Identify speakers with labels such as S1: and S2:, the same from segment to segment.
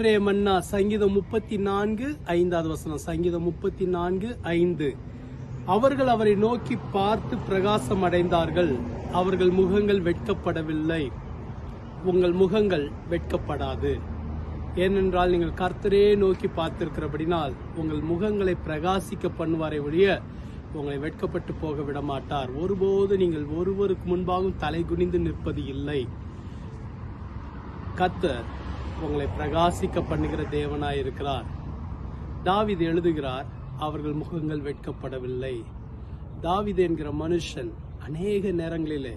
S1: இன்றைய மன்னா சங்கீதம் முப்பத்தி நான்கு ஐந்தாவது வசனம் சங்கீதம் முப்பத்தி நான்கு ஐந்து. அவர்கள் அவரை நோக்கி பார்த்து பிரகாசம் அடைந்தார்கள். அவர்கள் முகங்கள் வெட்கப்படவில்லை. உங்கள் முகங்கள் வெட்கப்படாது. ஏனென்றால் நீங்கள் கர்த்தரே நோக்கி பார்த்திருக்கிறபடினால் உங்கள் முகங்களை பிரகாசிக்க பண்ணுவாரை ஒழிய உங்களை வெட்கப்பட்டு போக விட மாட்டார் ஒருபோது நீங்கள் ஒருவருக்கு முன்பாகவும் தலை குனிந்து நிற்பது இல்லை. கர்த்தர் உங்களை பிரகாசிக்க பண்ணுகிற தேவனாய் இருக்கிறார். தாவீது எழுதுகிறார் அவர்கள் முகங்கள் வெட்கப்படவில்லை. தாவீது என்கிற மனுஷன் அநேக நேரங்களிலே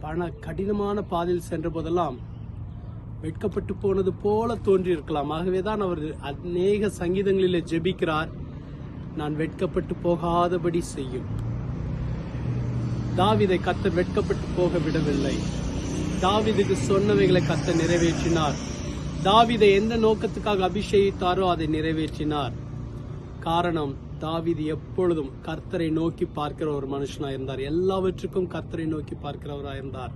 S1: பண கடினமான பாதையில் சென்ற போதெல்லாம் வெட்கப்பட்டு போனது போல தோன்றியிருக்கலாம். ஆகவே ஆகவேதான் அவர் அநேக சங்கீதங்களிலே ஜெபிக்கிறார் நான் வெட்கப்பட்டு போகாதபடி செய்யும். தாவிதை கத்த வெட்கப்பட்டு போக விடவில்லை. தாவிதுக்கு சொன்னவைகளை கத்த நிறைவேற்றினார். தாவிதை எந்த நோக்கத்துக்காக அபிஷேகித்தாரோ அதை நிறைவேற்றினார். காரணம் தாவிது எப்பொழுதும் கர்த்தரை நோக்கி பார்க்கிற ஒரு மனுஷனாக இருந்தார். எல்லாவற்றுக்கும் கர்த்தரை நோக்கி பார்க்கிறவராக இருந்தார்.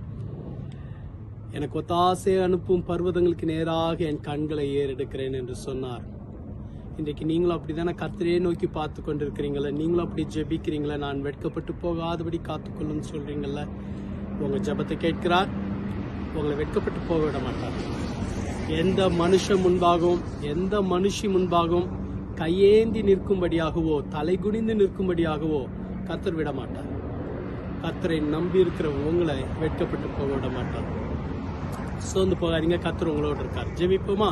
S1: எனக்கு ஒத்தாசை அனுப்பும் பர்வதங்களுக்கு நேராக என் கண்களை ஏறெடுக்கிறேன் என்று சொன்னார். இன்றைக்கு நீங்களும் அப்படிதானே கர்த்தரையே நோக்கி பார்த்து கொண்டிருக்கிறீங்களே? நீங்களும் அப்படி ஜெபிக்கிறீங்களே? நான் வெட்கப்பட்டு போகாதபடி காத்துக்கொள்ளுன்னு சொல்றீங்கல்ல? உங்க ஜெபத்தை கேட்கிறார். உங்களை வெட்கப்பட்டு போக விட மாட்டார். எந்த மனுஷன் முன்பாகவும் எந்த மனுஷி முன்பாகவும் கையேந்தி நிற்கும்படியாகவோ தலைகுனிந்து நிற்கும்படியாகவோ கத்தர் விட மாட்டார் கத்தரை நம்பி இருக்கிற உங்களை வெட்கப்பட்டு போக விட மாட்டார் சோர்ந்து போகாதீங்க கத்தர் உங்களோடு இருக்கார். ஜெபிப்போமா?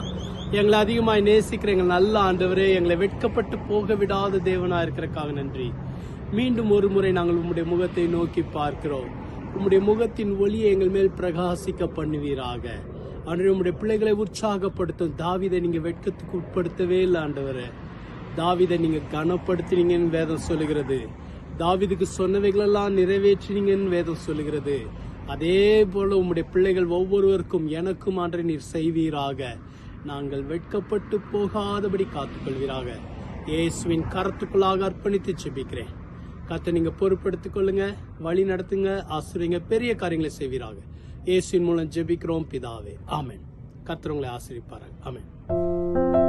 S1: எங்களை அதிகமாக நேசிக்கிற எங்கள் நல்ல ஆண்டவரே எங்களை வெட்கப்பட்டு போக விடாத தேவனாக இருக்கிறக்காக நன்றி. மீண்டும் ஒரு முறை நாங்கள் உம்முடைய முகத்தை நோக்கி பார்க்கிறோம். உம்முடைய முகத்தின் ஒளியை எங்கள் மேல் பிரகாசிக்க பண்ணுவீராக. ஆண்டவரே உம்முடைய பிள்ளைகளை உற்சாகப்படுத்தும். தாவிதை நீங்க வெட்கத்துக்கு உட்படுத்தவே இல்லை ஆண்டவரே. தாவிதை நீங்க கனப்படுத்தினீங்கன்னு வேதம் சொல்லுகிறது. தாவிதுக்கு சொன்னவைகளெல்லாம் நிறைவேற்றினீங்கன்னு வேதம் சொல்லுகிறது. அதே போல உம்முடைய பிள்ளைகள் ஒவ்வொருவருக்கும் எனக்கும் ஆண்டரை நீர் செய்வீராக. நாங்கள் வெட்கப்பட்டு போகாதபடி காத்துக்கொள்வீராக. இயேசுவின் கரத்துக்குள்ளாக அர்ப்பணித்து செபிக்கிறேன் கத்தை நீங்க பொறுப்படுத்திக் கொள்ளுங்க வழி நடத்துங்க ஆசிரியங்க பெரிய காரியங்களை செய்வீராக. இயேசுவின் மூலம் ஜெபிக்கிறோம் பிதாவே. ஆமேன். கத்துறவங்களை ஆசிரிப்பார்கள் ஆமேன்.